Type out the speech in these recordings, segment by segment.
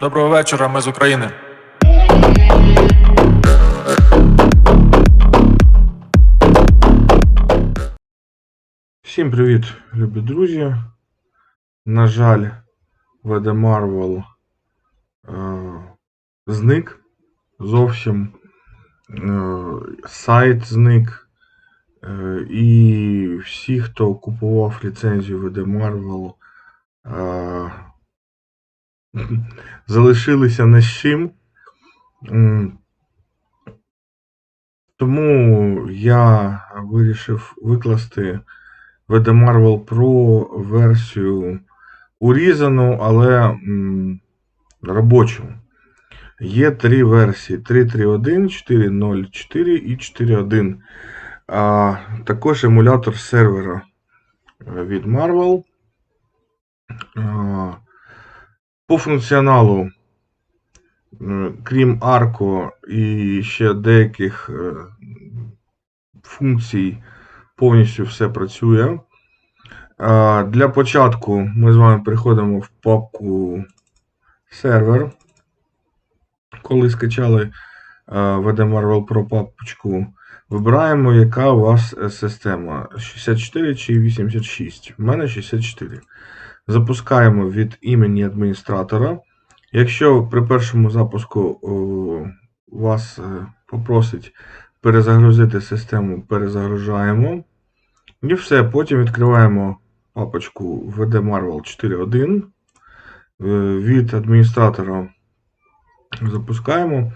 Доброго вечора, ми з України. Всім привіт, любі друзі. На жаль, VD Marvel е, зник зовсім. Е, сайт зник. Е, і всі, хто купував ліцензію Marvel, е, залишилися не з чим. Тому я вирішив викласти VD Marvel Pro версію урізану, але робочу. Є три версії: 3.3.1, 4.0.4 і 4.1. А, також емулятор сервера е, від Marvel. А, по функціоналу, е, крім Арко і ще деяких е, функцій, повністю все працює. Для початку ми з вами переходимо в папку сервер. Коли скачали VD Marvel Pro папочку, вибираємо, яка у вас е, система 64 чи 86. У мене 64. Запускаємо від імені адміністратора. Якщо при першому запуску вас е, попросить перезагрузити систему, перезагружаємо. І все. Потім відкриваємо папочку VD Marvel 4.1. Е, Від адміністратора запускаємо.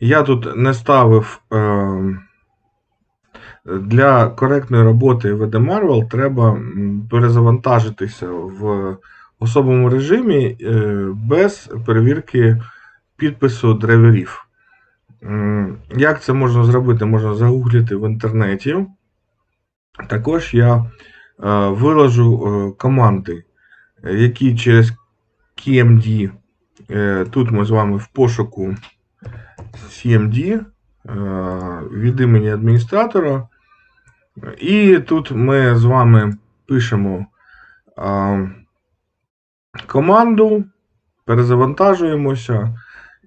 Я тут не ставив. Для коректної роботи VD Marvel треба перезавантажитися в особовому режимі е, без перевірки підпису драйверів. Як це можна зробити? Можна загуглити в інтернеті. Також я е, виложу е, команди, які через KMD, е, тут ми з вами в пошуку CMD е, від імені адміністратора. І тут ми з вами пишемо е, команду, перезавантажуємося,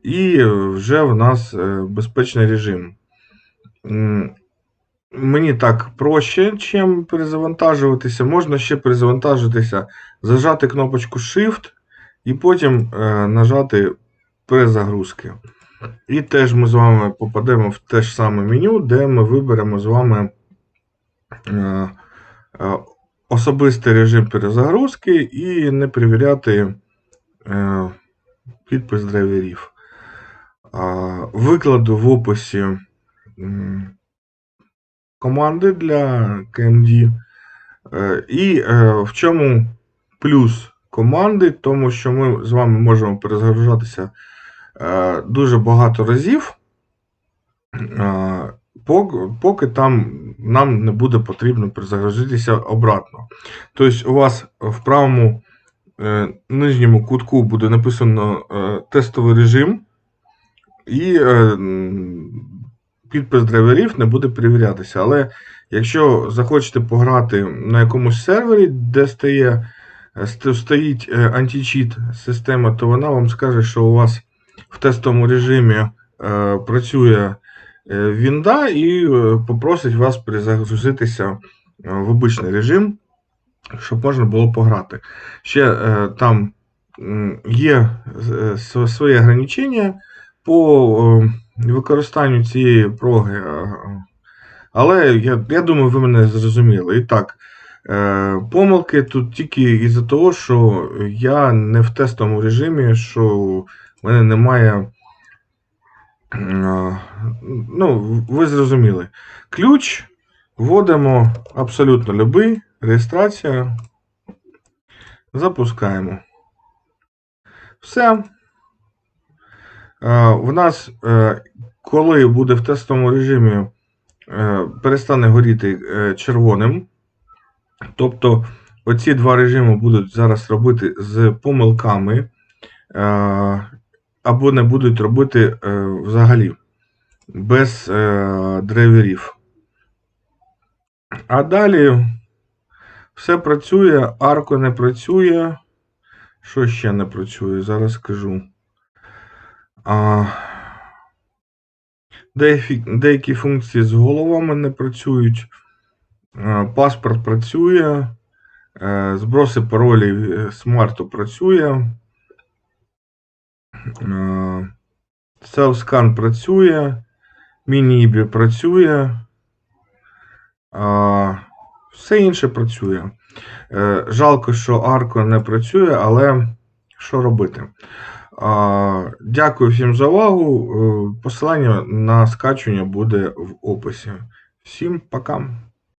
і вже в нас е, безпечний режим. Мені так проще, чим перезавантажуватися. Можна ще перезавантажитися, зажати кнопочку Shift і потім е, нажати перезагрузки. І теж ми з вами попадемо в те ж саме меню, де ми виберемо з вами особистий режим перезагрузки і не перевіряти е, підпис драйверів. Викладу в описі команди для KMD. Е, І е, в чому плюс команди, тому що ми з вами можемо перезагружатися е, дуже багато разів, е, поки там нам не буде потрібно перезагрузитися обратно. Тобто, у вас в правому е, нижньому кутку буде написано е, тестовий режим, і е, підпис драйверів не буде перевірятися. Але якщо захочете пограти на якомусь сервері, де стає, стоїть античіт система, то вона вам скаже, що у вас в тестовому режимі працює Вінда і е, попросить вас перезагрузитися е, в обичний режим, щоб можна було пограти. Ще е, там є е, с- свої ограничення по е, використанню цієї проги. е, Але я, я думаю, ви мене зрозуміли. І так, е, помилки тут тільки із-за того, що я не в тестовому режимі, що в мене немає. Ну, ви зрозуміли. Ключ вводимо абсолютно любий, реєстрація. Запускаємо. Все. В нас, е, коли буде в тестовому режимі, е, перестане горіти е, червоним. Тобто, оці два режими будуть зараз робити з помилками, або не будуть робити е, взагалі без е, драйверів. А далі все працює, арко не працює. Що ще не працює? Зараз скажу. А, деякі, функції з головами не працюють. Паспорт працює. е, Зброси паролів е, смарту працює. Е, Self-scan працює. Міні-ібі працює. Все інше працює. Е, Жалко, що Арко не працює, але що робити? Дякую всім за увагу. Е, Посилання на скачування буде в описі. Всім пока.